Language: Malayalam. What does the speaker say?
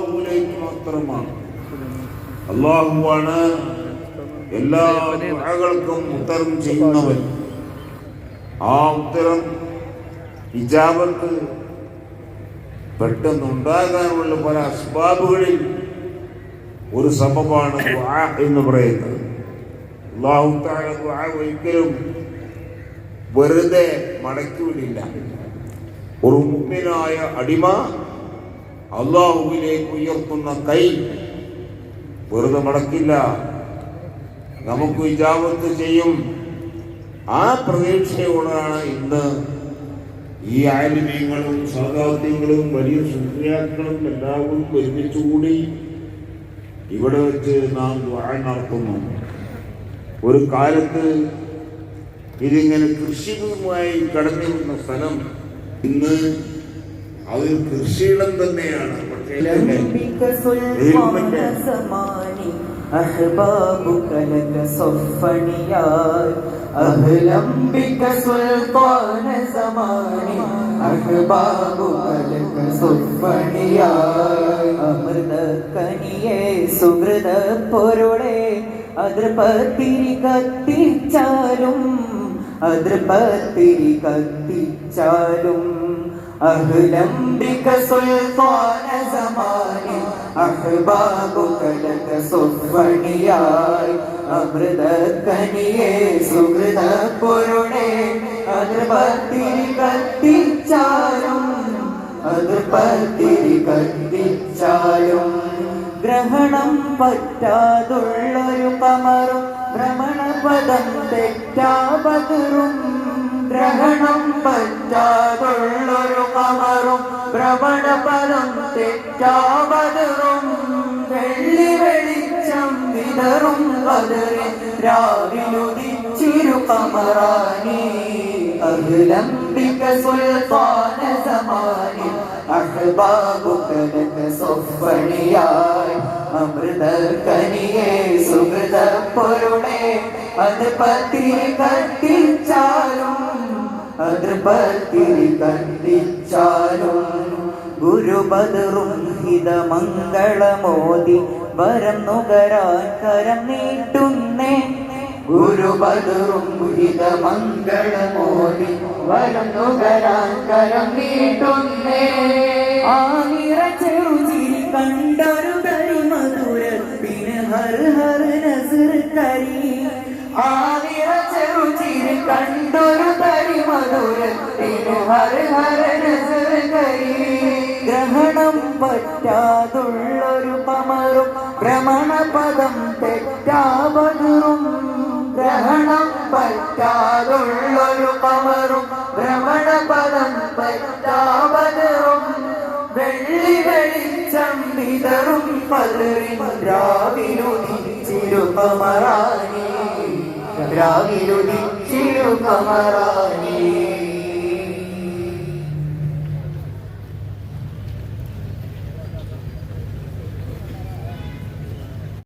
അള്ളാഹുവിലേക്ക് മാത്രമാണ് അള്ളാഹുവാണ് എല്ലാ ദുആകൾക്കും ഉത്തരം ചെയ്യുന്നവൻ. ആ ഉത്തരം ഇജാബത്ത് പെട്ടെന്നുണ്ടാകാനുള്ള പല അസ്ബാബുകളിൽ ഒരു സബബാണ് എന്ന് പറയുന്നത്. അള്ളാഹു ഒരിക്കലും വെറുതെ മടക്കിവിടില്ല ഒരു മുമ്പിനായ അടിമ അള്ളാഹുവിലേക്ക് ഉയർത്തുന്ന കൈ വെറുതെ മടക്കില്ല. നമുക്ക് വിജാപത്ത് ചെയ്യും. ആ പ്രതീക്ഷയോടാണ് ഇന്ന് ഈ ആലിമ്യങ്ങളും സഹദാർത്ഥ്യങ്ങളും വലിയ സുന്ദരിയാക്കളും എല്ലാവരും ഒരുമിച്ചുകൂടി ഇവിടെ വെച്ച് നാം ദ്വാ നടത്തുന്നു. ഒരു കാലത്ത് ഇതിങ്ങനെ കൃഷിയുമായി കടന്നിരുന്ന സ്ഥലം ഇന്ന് അത് കൃഷിയിടം തന്നെയാണ് പക്ഷേ ഇതിന്റെ لبك سلطان زماني أحبابك لك صفنيات أهلا بك سلطان زماني أحبابك لك صفنيات അമൃത കനിയെ സുഹൃത പൊരുളെ അതിർപ്പത്തിരി കത്തിച്ചാലും അതിർപ്പത്തിരി കത്തിച്ചാലും അഹ്ലം ബിക സുൽത്താന സമാനി അഹ്ബാബുക ലക സുഫണിയായി. അമൃത കനിയെ സുഹൃത പൊരുളെ അതിർപത്തിരി കത്തിച്ചാലും അതിർപത്തിരി കത്തിച്ചാലും. ഗ്രഹണം പറ്റാതുള്ളൊരു കമറും ഭ്രമണപദം തെറ്റാപതിറും ഗ്രഹണം പറ്റാതുള്ളൊരു കമറും ഭ്രമണപദം തെറ്റാപതിറും വെള്ളി വെളിച്ചം വിതറും കതറി രാവിലുദിച്ചിരു കമറാനി أهلا بك سلطان زماني أحبابك لك صفنياي അമൃത കനിയെ സുഹൃത പൊരുളെ അത് പത്തിരി കത്തിച്ചാലും അത് കണ്ടിച്ചാലും ഗുരുബദറും ഹിതമംഗളമോദി വരം നുകരാൻ കരം നീട്ടുന്നേ. ഗുരുബദറും ഹിതമംഗളമോദി വരം നുകരാൻ കരം നീട്ടുന്നേ. ആ നിറ നിറച്ചെറുചിരി കണ്ടൊരു ഹര ഹർ നസർ കരി ഗ്രഹണം പറ്റാതുള്ളൊരു കമറും ഭ്രമണപദം തെറ്റാപതിറും ഗ്രഹണം പറ്റാതുള്ളൊരു കമറും ഭ്രമണപദം പറ്റാപതിറും വെള്ളി വെളിച്ചം വിതറും പതറിൻ രാവിലുദിച്ചിരു കമറാനി രാവിലുദിച്ചിരു കമറാനി